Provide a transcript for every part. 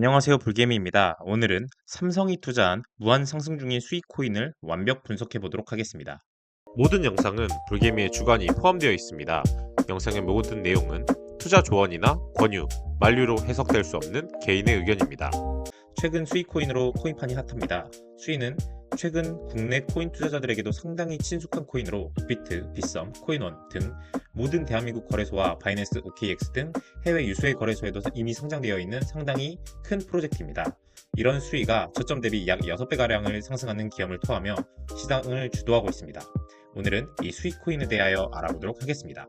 안녕하세요. 불개미입니다. 오늘은 삼성이 투자한 무한 상승 중인 수익 코인을 완벽 분석해 보도록 하겠습니다. 모든 영상은 불개미의 주관이 포함되어 있습니다. 영상의 모든 내용은 투자 조언이나 권유, 만류로 해석될 수 없는 개인의 의견입니다. 최근 수익 코인으로 코인판이 핫합니다. 수익은 최근 국내 코인 투자자들에게도 상당히 친숙한 코인으로 비트, 빗썸, 코인원 등 모든 대한민국 거래소와 바이낸스 OKX 등 해외 유수의 거래소에도 이미 상장되어 있는 상당히 큰 프로젝트입니다. 이런 수위가 저점 대비 약 6배가량을 상승하는 기염을 토하며 시장을 주도하고 있습니다. 오늘은 이 수익 코인에 대하여 알아보도록 하겠습니다.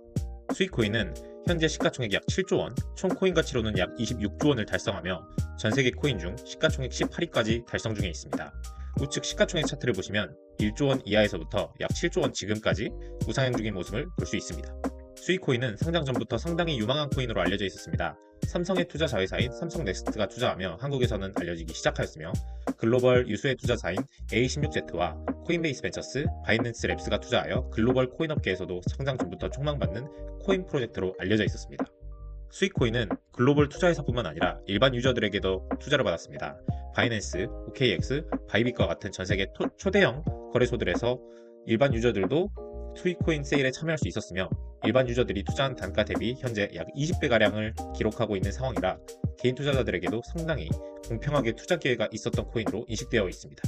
수익 코인은 현재 시가총액 약 7조 원, 총 코인 가치로는 약 26조 원을 달성하며 전 세계 코인 중 시가총액 18위까지 달성 중에 있습니다. 우측 시가총액 차트를 보시면 1조 원 이하에서부터 약 7조 원 지금까지 우상향 중인 모습을 볼 수 있습니다. 수익코인은 상장 전부터 상당히 유망한 코인으로 알려져 있었습니다. 삼성의 투자 자회사인 삼성넥스트가 투자하며 한국에서는 알려지기 시작하였으며 글로벌 유수의 투자사인 A16Z와 코인베이스 벤처스, 바이낸스 랩스가 투자하여 글로벌 코인 업계에서도 상장 전부터 촉망받는 코인 프로젝트로 알려져 있었습니다. 수익코인은 글로벌 투자회사뿐만 아니라 일반 유저들에게도 투자를 받았습니다. 바이낸스, OKX, 바이빗과 같은 전 세계 토- 초대형 거래소들에서 일반 유저들도 수익코인 세일에 참여할 수 있었으며 일반 유저들이 투자한 단가 대비 현재 약 20배가량을 기록하고 있는 상황이라 개인 투자자들에게도 상당히 공평하게 투자 기회가 있었던 코인으로 인식되어 있습니다.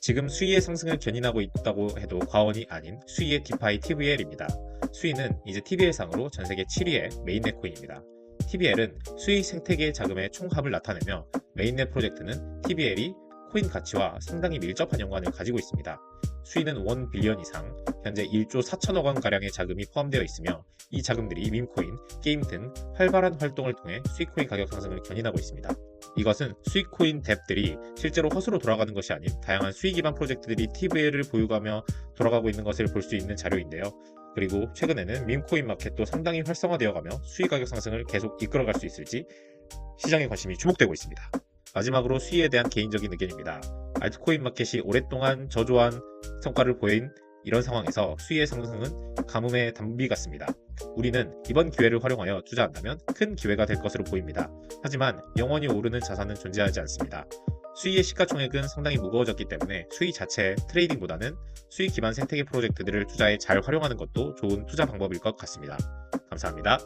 지금 수위의 상승을 견인하고 있다고 해도 과언이 아닌 수위의 디파이 TVL입니다. 수위는 이제 TVL상으로 전 세계 7위의 메인넷 코인입니다. TVL은 수익 생태계 자금의 총합을 나타내며 메인넷 프로젝트는 TVL이 코인 가치와 상당히 밀접한 연관을 가지고 있습니다. 수위는 1 빌리언 이상, 현재 1조 4천억 원 가량의 자금이 포함되어 있으며 이 자금들이 밈코인, 게임 등 활발한 활동을 통해 수익코인 가격 상승을 견인하고 있습니다. 이것은 수익코인 뎁들이 실제로 허수로 돌아가는 것이 아닌 다양한 수익 기반 프로젝트들이 TVL을 보유하며 돌아가고 있는 것을 볼 수 있는 자료인데요. 그리고 최근에는 밈코인 마켓도 상당히 활성화되어 가며 수익 가격 상승을 계속 이끌어갈 수 있을지 시장의 관심이 주목되고 있습니다. 마지막으로 수위에 대한 개인적인 의견입니다. 알트코인 마켓이 오랫동안 저조한 성과를 보인 이런 상황에서 수위의 상승은 가뭄의 단비 같습니다. 우리는 이번 기회를 활용하여 투자한다면 큰 기회가 될 것으로 보입니다. 하지만 영원히 오르는 자산은 존재하지 않습니다. 수위의 시가총액은 상당히 무거워졌기 때문에 수위 자체 트레이딩보다는 수익 기반 생태계 프로젝트들을 투자에 잘 활용하는 것도 좋은 투자 방법일 것 같습니다. 감사합니다.